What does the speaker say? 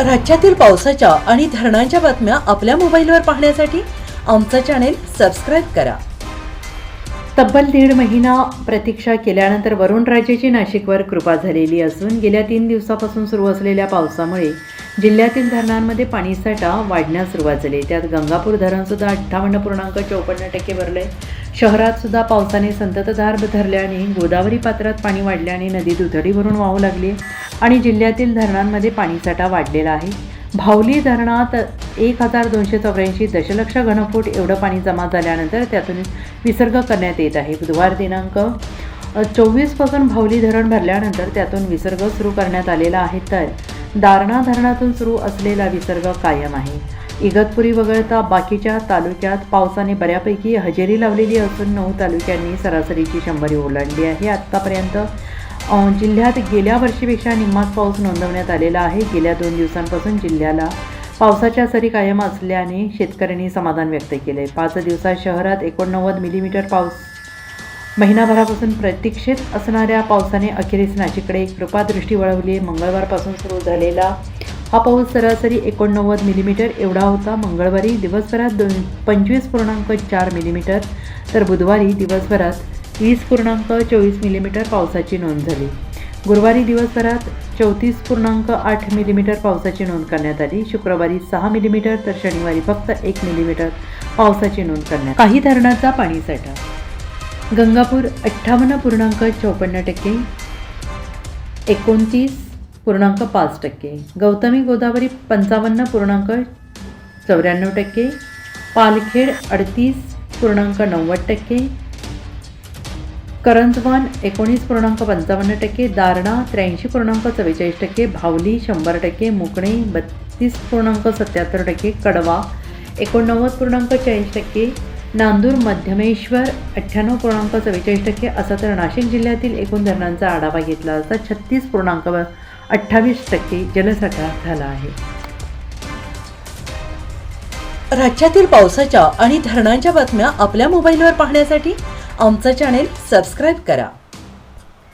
राज्यातील पावसाच्या आणि धरणांच्या बातम्या आपल्या मोबाईलवर पाहण्यासाठी आमचं चॅनेल सबस्क्राईब करा. तब्बल दीड महिना प्रतीक्षा केल्यानंतर वरुणराजेची नाशिकवर कृपा झालेली असून गेल्या तीन दिवसापासून सुरू असलेल्या पावसामुळे जिल्ह्यातील धरणांमध्ये पाणीसाठा वाढण्यास सुरुवात झाली. त्यात गंगापूर धरणसुद्धा अठ्ठावन्न पूर्णांक चौपन्न टक्के भरले शहरातसुद्धा पावसाने संततधार धरल्याने गोदावरी पात्रात पाणी वाढल्याने नदी दुथडी भरून वाहू लागली आणि जिल्ह्यातील धरणांमध्ये पाणीसाठा वाढलेला आहे. भावली धरणात एक हजार दोनशे चौऱ्याऐंशी दशलक्ष घनफूट एवढं पाणी जमा झाल्यानंतर त्यातून विसर्ग करण्यात येत आहे. बुधवार दिनांक चोवीसपासून भावली धरण भरल्यानंतर त्यातून विसर्ग सुरू करण्यात आलेला आहे तर दारणा धरणातून सुरू असलेला विसर्ग कायम आहे. इगतपुरी वगळता बाकीच्या तालुक्यात पावसाने बऱ्यापैकी हजेरी लावलेली असून नऊ तालुक्यांनी सरासरीची शंभरी ओलांडली आहे. आत्तापर्यंत जिल्ह्यात गेल्या वर्षीपेक्षा निम्माच पाऊस नोंदवण्यात आलेला आहे. गेल्या दोन दिवसांपासून जिल्ह्याला पावसाच्या सरी कायम असल्याने शेतकऱ्यांनी समाधान व्यक्त केले पाच दिवसात शहरात एकोणनव्वद मिलीमीटर पाऊस महिनाभरापासून प्रतीक्षेत असणाऱ्या पावसाने अखेरीस नाशिककडे एक कृपादृष्टी वळवली. मंगळवारपासून सुरू झालेला हा पाऊस सरासरी एकोणनव्वद मिलीमीटर एवढा होता. मंगळवारी दिवसभरात दोन पंचवीस पूर्णांक चार मिलीमीटर तर बुधवारी दिवसभरात वीस पूर्णांक चोवीस मिलीमीटर पावसाची नोंद झाली. गुरुवारी दिवसभरात चौतीस पूर्णांक आठ मिलीमीटर पावसाची नोंद करण्यात आली. शुक्रवारी सहा मिलीमीटर तर शनिवारी फक्त एक मिलीमीटर पावसाची नोंद करण्यात काही धरणाचा पाणीसाठा गंगापूर अठ्ठावन्न पूर्णांक चौपन्न टक्के एकोणतीस पूर्णांक पाच टक्के गौतमी गोदावरी पंचावन्न पूर्णांक चौऱ्याण्णव टक्के पालखेड अडतीस पूर्णांक नव्वद टक्के करंजवान एकोणीस पूर्णांक पंचावन्न टक्के दारणा त्र्याऐंशी पूर्णांक चव्वेचाळीस टक्के भावली शंभर टक्के मुकणे बत्तीस पूर्णांक सत्याहत्तर टक्के कडवा एकोणनव्वद पूर्णांक चाळीस टक्के नांदूर मध्यमेश्वर अठ्ठ्याण्णव पूर्णांक चव्वेचाळीस टक्के असा तर नाशिक जिल्ह्यातील एकूण धरणांचा आढावा घेतला असता छत्तीस पूर्णांक अठ्ठावीस टक्के जलसाठा झाला आहे. राज्यातील पावसाच्या आणि धरणांच्या बातम्या आपल्या मोबाईलवर पाहण्यासाठी आमचं चॅनेल सबस्क्राईब करा.